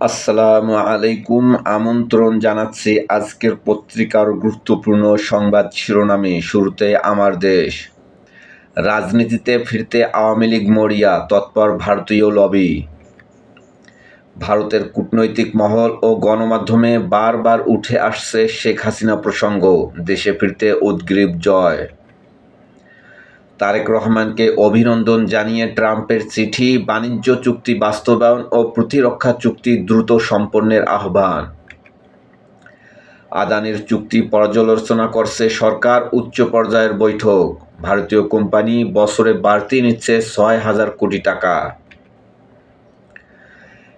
আসসালামু আলাইকুম। আমন্ত্রণ জানাচ্ছি আজকের পত্রিকার গুরুত্বপূর্ণ সংবাদ শিরোনামে, শুরুতে আমার দেশ। রাজনীতিতে ফিরতে আওয়ামী লীগ মরিয়া, তৎপর ভারতীয় লবি। ভারতের কূটনৈতিক মহল ও গণমাধ্যমে বারবার উঠে আসছে শেখ হাসিনা প্রসঙ্গ। দেশে ফিরতে উদ্গ্রীব জয়। তারেক রহমানকে অভিনন্দন জানিয়ে ট্রাম্পের চিঠি, বাণিজ্য চুক্তি বাস্তবায়ন ও প্রতিরক্ষা চুক্তি দ্রুত সম্পন্নের আহ্বান। আদানির চুক্তি পর্যালোচনা করছে সরকার, উচ্চ পর্যায়ের বৈঠক। ভারতীয় কোম্পানি বছরে বাড়তি নিচ্ছে ছয় হাজার কোটি টাকা।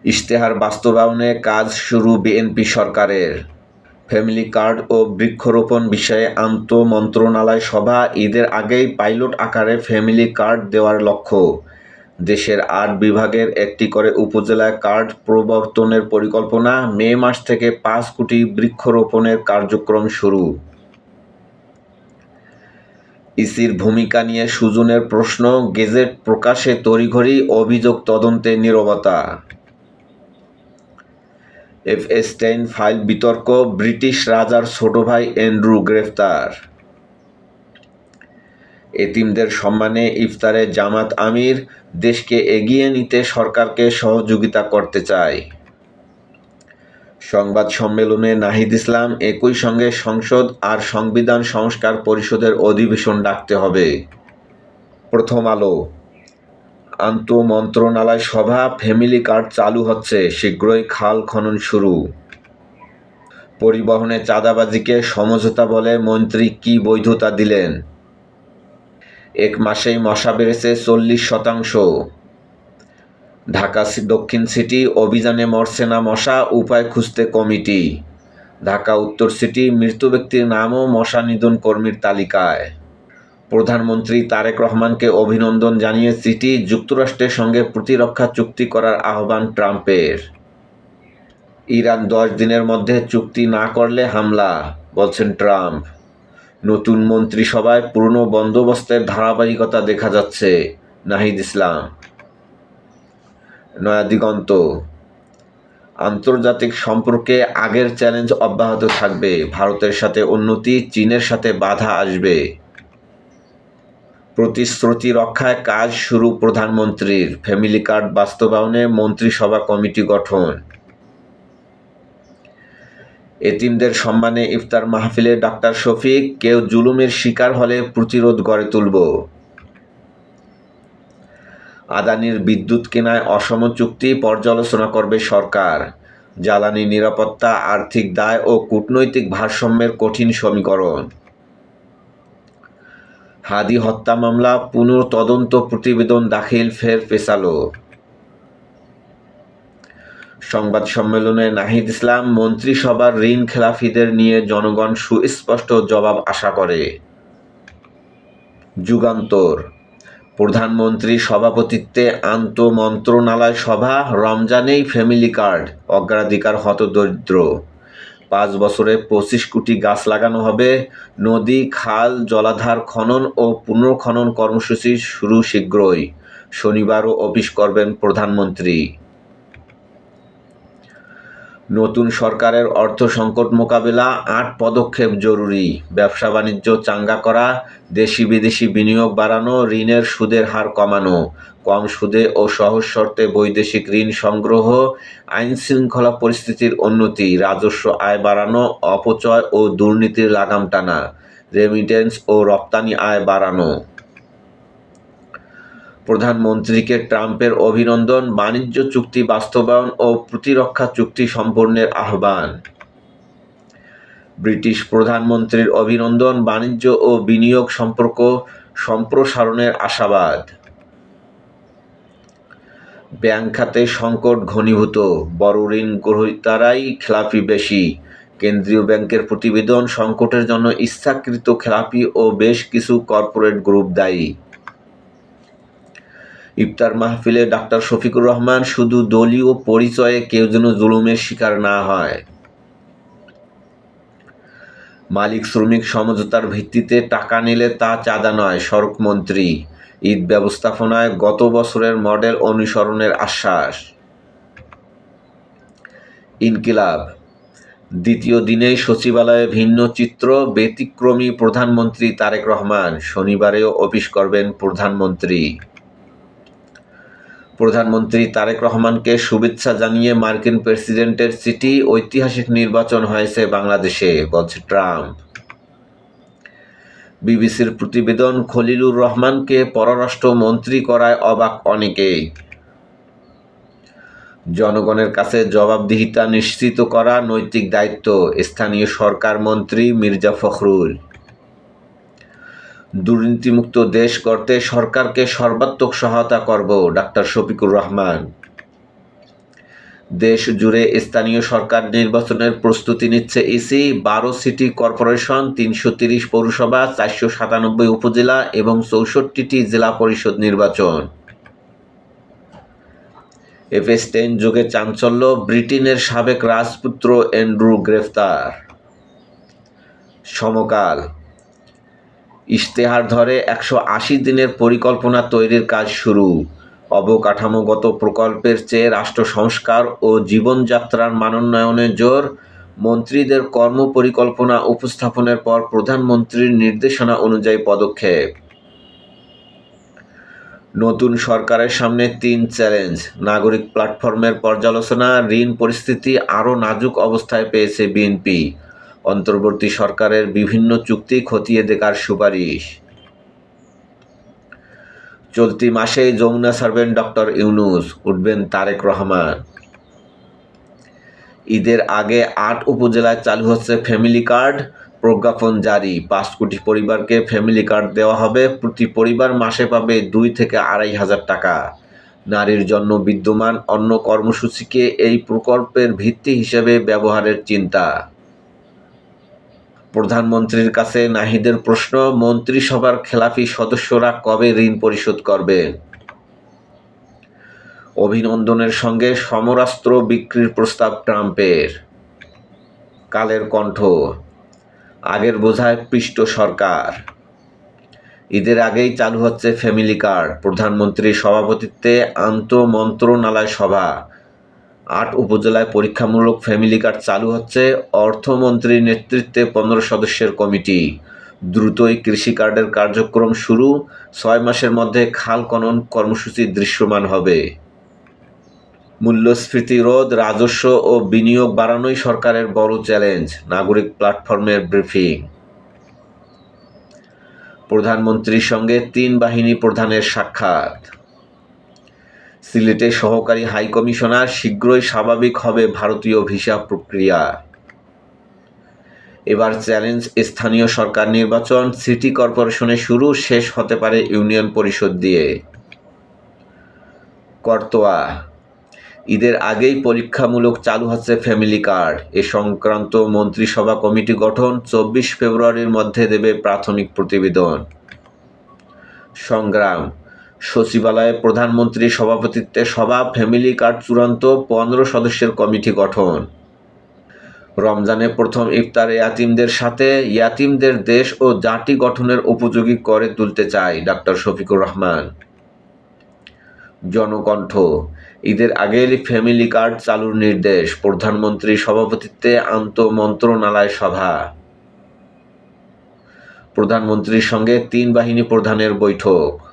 ইশতেহার বাস্তবায়নে কাজ শুরু বিএনপি সরকারের। ফ্যামিলি কার্ড ও বৃক্ষরোপণ বিষয়ে আন্ত মন্ত্রণালয় সভা ঈদের আগেই পাইলট আকারে ফ্যামিলি কার্ড দেওয়ার লক্ষ্য। দেশের আট বিভাগের একটি করে উপজেলায় কার্ড প্রবর্তনের পরিকল্পনা মে মাস থেকে পাঁচ কোটি বৃক্ষরোপণের কার্যক্রম শুরু। ইসির ভূমিকা নিয়ে সুজনের প্রশ্ন, গেজেট প্রকাশে তড়িঘড়ি অভিযোগ তদন্তে নীরবতা। এফ এস্টাইন ফাইল বিতর্ক, ব্রিটিশ রাজার ছোট ভাই অ্যান্ড্রু গ্রেফতার। এতিমদের সম্মানে ইফতারে জামাত আমির, দেশকে এগিয়ে নিতে সরকারকে সহযোগিতা করতে চায়। সংবাদ সম্মেলনে নাহিদ ইসলাম একই সঙ্গে সংসদ আর সংবিধান সংস্কার পরিষদের অধিবেশন ডাকতে হবে। প্রথম আলো আন্ত মন্ত্রণালয় সভা ফ্যামিলি কার্ড চালু হচ্ছে। শীঘ্রই খাল খনন শুরু। পরিবহনে চাঁদাবাজিকে সমঝোতা বলে মন্ত্রী কি বৈধতা দিলেন? এক মাসেই মশা বেড়েছে চল্লিশ শতাংশ। ঢাকা দক্ষিণ সিটি অভিযানে মরছে না মশা, উপায় খুঁজতে কমিটি। ঢাকা উত্তর সিটি মৃত ব্যক্তির নামও মশা নিধন কর্মীর তালিকায়। প্রধানমন্ত্রী তারেক রহমানকে অভিনন্দন জানিয়ে চিঠি যুক্তরাষ্ট্রের সঙ্গে প্রতিরক্ষা চুক্তি করার আহ্বান ট্রাম্পের। ইরান দশ দিনের মধ্যে চুক্তি না করলে হামলা, বলছেন ট্রাম্প। নতুন মন্ত্রিসভায় পুরনো বন্দোবস্তের ধারাবাহিকতা দেখা যাচ্ছে, নাহিদ ইসলাম। নয়াদিগন্ত আন্তর্জাতিক সম্পর্কে আগের চ্যালেঞ্জ অব্যাহত থাকবে, ভারতের সাথে উন্নতি, চীনের সাথে বাধা আসবে। প্রতিশ্রুতি রক্ষায় কাজ শুরু প্রধানমন্ত্রীর। ফ্যামিলি কার্ড বাস্তবায়নে মন্ত্রিসভা কমিটি গঠন। এতিমদের সম্মানে ইফতার মাহফিলে ডাক্তার শফিক, কেউ জুলুমের শিকার হলে প্রতিরোধ গড়ে তুলব। আদানির বিদ্যুৎ কেনায় অসম চুক্তি পর্যালোচনা করবে সরকার। জ্বালানি নিরাপত্তা, আর্থিক দায় ও কূটনৈতিক ভারসাম্যের কঠিন সমীকরণ। হাদি হত্যা মামলা পুনঃতদন্ত প্রতিবেদন দাখিল, ফের পেশালো সংবাদ সম্মেলনে নাহিদ ইসলাম মন্ত্রিসভার ঋণ খেলাফিদের নিয়ে জনগণ সুস্পষ্ট জবাব আশা করে। যুগান্তর। প্রধানমন্ত্রী সভাপতিত্বে আন্ত মন্ত্রণালয় সভা, রমজানেই ফ্যামিলি কার্ড, অগ্রাধিকার হতদরিদ্র। পাঁচ বছরে পঁচিশ কোটি গাছ লাগানো হবে। নদী, খাল, জলাধার খনন ও পুনর্খনন কর্মসূচি শুরু শীঘ্রই। শনিবারও অফিস করবেন প্রধানমন্ত্রী। নতুন সরকারের অর্থ সংকট মোকাবেলা, আট পদক্ষেপ জরুরি। ব্যবসা বাণিজ্য চাঙ্গা করা, দেশি বিদেশি বিনিয়োগ বাড়ানো, ঋণের সুদের হার কমানো, কম সুদে ও সহজ শর্তে বৈদেশিক ঋণ সংগ্রহ, আইন শৃঙ্খলা পরিস্থিতির উন্নতি, রাজস্ব আয় বাড়ানো, অপচয় ও দুর্নীতির লাগাম টানা রেমিটেন্স ও রপ্তানি আয় বাড়ানো। প্রধানমন্ত্রীকে ট্রাম্পের অভিনন্দন, বাণিজ্য চুক্তি বাস্তবায়ন ও প্রতিরক্ষা চুক্তি সম্পন্নের আহ্বান। ব্রিটিশ প্রধানমন্ত্রীর অভিনন্দন, বাণিজ্য ও বিনিয়োগ সম্পর্ক সম্প্রসারণের আশাবাদ। ব্যাংক খাতে সংকট ঘনীভূত, বড় ঋণ গ্রহীতারাই খেলাপি বেশি। কেন্দ্রীয় ব্যাংকের প্রতিবেদন, সংকটের জন্য ইচ্ছাকৃত খেলাপি ও বেশ কিছু কর্পোরেট গ্রুপ দায়ী। ইফতার মাহফিলে ডাক্তার শফিকুর রহমান শুধু দলীয় পরিচয়ে কেউ যেন জুলুমের শিকার না হয়। মালিক শ্রমিক সমঝোতার ভিত্তিতে টাকা নিলে তা চাঁদা নয়, সড়ক মন্ত্রী। ঈদ ব্যবস্থাপনায় গত বছরের মডেল অনুসরণের আশ্বাস। ইনকিলাব। দ্বিতীয় দিনেই সচিবালয়ে ভিন্ন চিত্র, ব্যতিক্রমী প্রধানমন্ত্রী তারেক রহমান। শনিবারেও অফিস করবেন প্রধানমন্ত্রী। প্রধানমন্ত্রী তারেক রহমানকে শুভেচ্ছা জানিয়ে মার্কিন প্রেসিডেন্টের সিটি ঐতিহাসিক নির্বাচন হয়েছে বাংলাদেশে, বলছে ট্রাম্প। বিবিসির প্রতিবেদন খলিলুর রহমানকে পররাষ্ট্র মন্ত্রী করায় অবাক অনেকেই। জনগণের কাছে জবাবদিহিতা নিশ্চিত করা নৈতিক দায়িত্ব, স্থানীয় সরকার মন্ত্রী মির্জা ফখরুল। দুর্নীতিমুক্ত দেশ করতে সরকারকে সর্বাত্মক সহায়তা করব, ডাক্তার শফিকুর রহমান। দেশ জুড়ে স্থানীয় সরকার নির্বাচনের প্রস্তুতি নিচ্ছে ইসি, বারো সিটি কর্পোরেশন, তিনশো তিরিশ পৌরসভা, চারশো সাতানব্বই উপজেলা এবং চৌষট্টিটি জেলা পরিষদ নির্বাচন। এফএসটেন যুগে চাঞ্চল্য, ব্রিটেনের সাবেক রাজপুত্র অ্যান্ড্রু গ্রেফতার। সমকাল ইশতেহার ধরে একশো আশি দিনের পরিকল্পনা তৈরির কাজ শুরু। অবকাঠামোগত প্রকল্পের চেয়ে রাষ্ট্র সংস্কার ও জীবনযাত্রার মানোন্নয়নে জোর। মন্ত্রীদের কর্ম পরিকল্পনা উপস্থাপনের পর প্রধানমন্ত্রীর নির্দেশনা অনুযায়ী পদক্ষেপ। নতুন সরকারের সামনে তিন চ্যালেঞ্জ। নাগরিক প্ল্যাটফর্মের পর্যালোচনা, ঋণ পরিস্থিতি আরও নাজুক অবস্থায় পেয়েছে বিএনপি। অন্তর্বর্তী সরকারের বিভিন্ন চুক্তি খতিয়ে দেখার সুপারিশ। চলতি মাসেই যমুনা সারবেন ডক্টর ইউনুস উঠবেন তারেক রহমান। ঈদের আগে আট উপজেলায় চালু হচ্ছে ফ্যামিলি কার্ড প্রজ্ঞাপন জারি। পাঁচ কোটি পরিবারকে ফ্যামিলি কার্ড দেওয়া হবে। প্রতি পরিবার মাসে পাবে দুই থেকে আড়াই হাজার টাকা। নারীর জন্য বিদ্যমান অন্য কর্মসূচিকে এই প্রকল্পের ভিত্তি হিসেবে ব্যবহারের চিন্তা। প্রধানমন্ত্রীর কাছে নাহিদের প্রশ্ন, মন্ত্রিসভার খেলাফি সদস্যরা কবে ঋণ পরিশোধ করবেন অভিনন্দনের সঙ্গে সমরাস্ত্র বিক্রির প্রস্তাব ট্রাম্পের। কালের কণ্ঠ, আগের বোঝায় পৃষ্ঠ সরকার। ঈদের আগেই চালু হচ্ছে ফ্যামিলি কার্ড, প্রধানমন্ত্রীর সভাপতিত্বে আন্ত মন্ত্রণালয় সভা। আট উপজেলায় পরীক্ষামূলক ফ্যামিলি কার্ড চালু হচ্ছে। অর্থমন্ত্রীর নেতৃত্বে পনেরো সদস্যের কমিটি। দ্রুতই কৃষি কার্ডের কার্যক্রম শুরু। ছয় মাসের মধ্যে খাল খনন কর্মসূচি দৃশ্যমান হবে। মূল্যস্ফীতি রোধ, রাজস্ব ও বিনিয়োগ বাড়ানোই সরকারের বড় চ্যালেঞ্জ, নাগরিক প্ল্যাটফর্মের ব্রিফিং। প্রধানমন্ত্রীর সঙ্গে তিন বাহিনী প্রধানের সাক্ষাৎ। সিলেটে সহকারী হাইকমিশনার শীঘ্রই স্বাভাবিক হবে ভারতীয় ভিসা প্রক্রিয়া। এবার চ্যালেঞ্জ, স্থানীয় সরকার নির্বাচন, সিটি কর্পোরেশনে শুরু, শেষ হতে পারে ইউনিয়ন পরিষদ দিয়ে। করতোয়া, ঈদের আগেই পরীক্ষামূলক চালু হচ্ছে ফ্যামিলি কার্ড। এ সংক্রান্ত মন্ত্রিসভা কমিটি গঠন চব্বিশ ফেব্রুয়ারির মধ্যে দেবে প্রাথমিক প্রতিবেদন। সংগ্রাম সচিবালয়ে প্রধানমন্ত্রীর সভাপতিত্বে সভা, ফ্যামিলি কার্ড চূড়ান্ত, পনেরো সদস্যের কমিটি গঠন। রমজানে প্রথম ইফতারে ইয়াতিমদের সাথে ইয়াতিমদের দেশ ও জাতি গঠনের উপযোগী করে তুলতে চায় ডাক্তার শফিকুর রহমান। জনকণ্ঠ, ঈদের আগে ফ্যামিলি কার্ড চালুর নির্দেশ প্রধানমন্ত্রীর সভাপতিত্বে আন্ত মন্ত্রণালয় সভা। প্রধানমন্ত্রীর সঙ্গে তিন বাহিনী প্রধানের বৈঠক।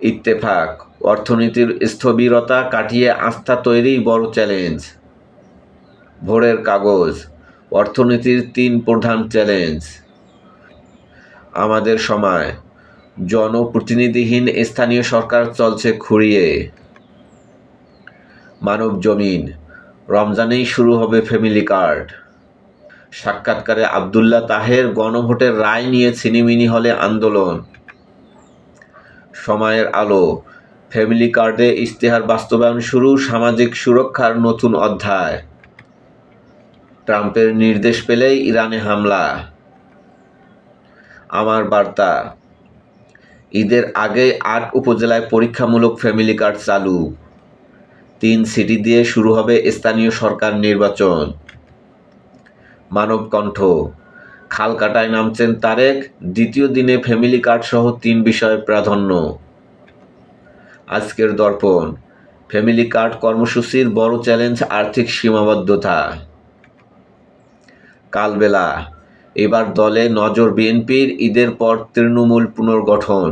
ইত্তেফাক, অর্থনীতির স্থবিরতা কাটিয়ে আস্থা তৈরি বড় চ্যালেঞ্জ। ভোরের কাগজ, অর্থনীতির তিন প্রধান চ্যালেঞ্জ। আমাদের সময়, জনপ্রতিনিধিহীন স্থানীয় সরকার চলছে খুঁড়িয়ে। মানব জমিন, রমজানেই শুরু হবে ফ্যামিলি কার্ড। সাক্ষাৎকারে আবদুল্লাহ তাহের গণভোটের রায় নিয়ে ছিনিমিনি হলে আন্দোলন। সময়ের আলো। ফ্যামিলি কার্ডে ইশতেহার বাস্তবায়ন শুরু, সামাজিক সুরক্ষার নতুন অধ্যায়। ট্রাম্পের নির্দেশ পেলেই ইরানে হামলা। আমার বার্তা, ঈদের আগে আট উপজেলায় পরীক্ষামূলক ফ্যামিলি কার্ড চালু। তিন সিটি দিয়ে শুরু হবে স্থানীয় সরকার নির্বাচন। মানবকণ্ঠ খাল কাটায় নামছেন তারেক, দ্বিতীয় দিনে ফ্যামিলি কার্ড সহ তিন বিষয়ে প্রাধান্য। আজকের দর্পণ, ফ্যামিলি কার্ড কর্মসূচির বড় চ্যালেঞ্জ আর্থিক সীমাবদ্ধতা। কালবেলা, এবার দলে নজর বিএনপির, ঈদের পর তৃণমূল পুনর্গঠন।